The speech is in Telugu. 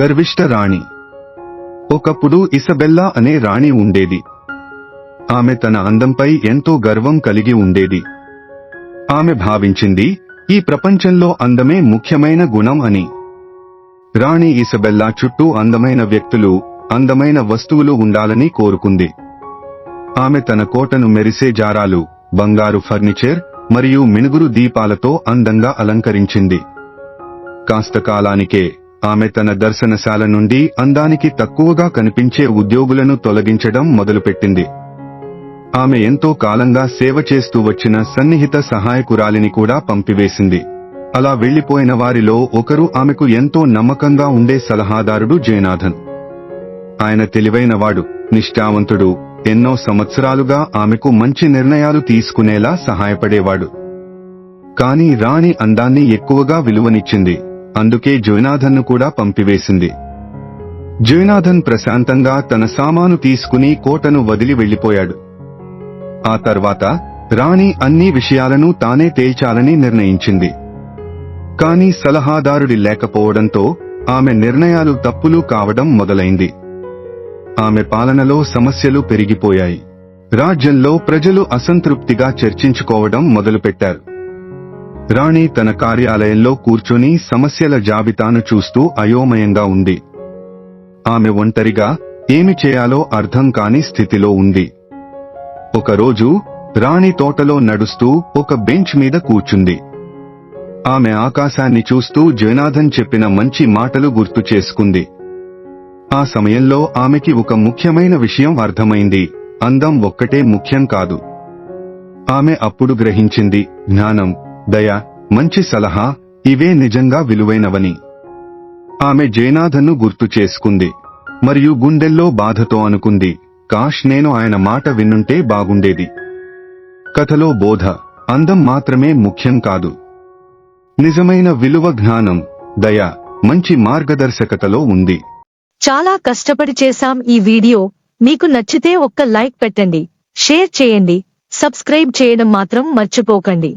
గర్విష్ట రాణి. ఒకప్పుడు ఇసబెల్లా అనే రాణి ఉండేది. ఆమె తన అందంపై ఎంతో గర్వం కలిగి ఉండేది. ఆమె భావించింది ఈ ప్రపంచంలో అందమే ముఖ్యమైన గుణం అని. రాణి ఇసబెల్లా చుట్టూ అందమైన వ్యక్తులు అందమైన వస్తువులు ఉండాలని కోరుకుంది. ఆమె తన కోటను మెరిసే జారాలు బంగారు ఫర్నిచర్ మరియు మినుగురు దీపాలతో అందంగా అలంకరించింది. కాస్త కాలానికే ఆమె తన దర్శనశాల నుండి అందానికి తక్కువగా కనిపించే ఉద్యోగులను తొలగించడం మొదలుపెట్టింది. ఆమె ఎంతో కాలంగా సేవ చేస్తూ వచ్చిన సన్నిహిత సహాయకురాలిని కూడా పంపివేసింది. అలా వెళ్ళిపోయిన వారిలో ఒకరు ఆమెకు ఎంతో నమ్మకంగా ఉండే సలహాదారుడు జయనాథన్. ఆయన తెలివైనవాడు నిష్ఠావంతుడు ఎన్నో సంవత్సరాలుగా ఆమెకు మంచి నిర్ణయాలు తీసుకునేలా సహాయపడేవాడు. కాని రాణి అందాన్ని ఎక్కువగా విలువనిచ్చింది. అందుకే జోనాథన్ను కూడా పంపివేసింది. జోనాథన్ ప్రశాంతంగా తన సామాను తీసుకుని కోటను వదిలి వెళ్ళిపోయాడు ఆ తర్వాత రాణి అన్ని విషయాలను తానే తేల్చాలని నిర్ణయించింది. కాని సలహాదారుడి లేకపోవడంతో ఆమె నిర్ణయాలు తప్పులు కావడం మొదలైంది. ఆమె పాలనలో సమస్యలు పెరిగిపోయాయి. రాజ్యంలో ప్రజలు అసంతృప్తిగా చర్చించుకోవడం మొదలుపెట్టారు. రాణి తన కార్యాలయంలో కూర్చుని సమస్యల జాబితాను చూస్తూ అయోమయంగా ఉంది. ఆమె ఒంటరిగా ఏమి చేయాలో అర్థం కాని స్థితిలో ఉంది. ఒకరోజు రాణి తోటలో నడుస్తూ ఒక బెంచ్ మీద కూర్చుంది. ఆమె ఆకాశాన్ని చూస్తూ జయనాథన్ చెప్పిన మంచి మాటలు గుర్తు చేసుకుంది. ఆ సమయంలో ఆమెకి ఒక ముఖ్యమైన విషయం అర్థమైంది. అందం ఒక్కటే ముఖ్యం కాదు. ఆమె అప్పుడు గ్రహించింది జ్ఞానం. దయ మంచి సలహా ఇవే నిజంగా విలువైనవని. ఆమె జయనాథన్ను గుర్తు చేసుకుంది. మరియు గుండెల్లో బాధతో అనుకుంది కాష్ నేను ఆయన మాట విన్నుంటే బాగుండేది. కథలో బోధ అందం మాత్రమే ముఖ్యం కాదు. నిజమైన విలువ జ్ఞానం దయ మంచి మార్గదర్శకతలో ఉంది. చాలా కష్టపడి చేశాం ఈ వీడియో. మీకు నచ్చితే ఒక్క లైక్ పెట్టండి షేర్ చేయండి సబ్స్క్రైబ్ చేయడం మాత్రం మర్చిపోకండి.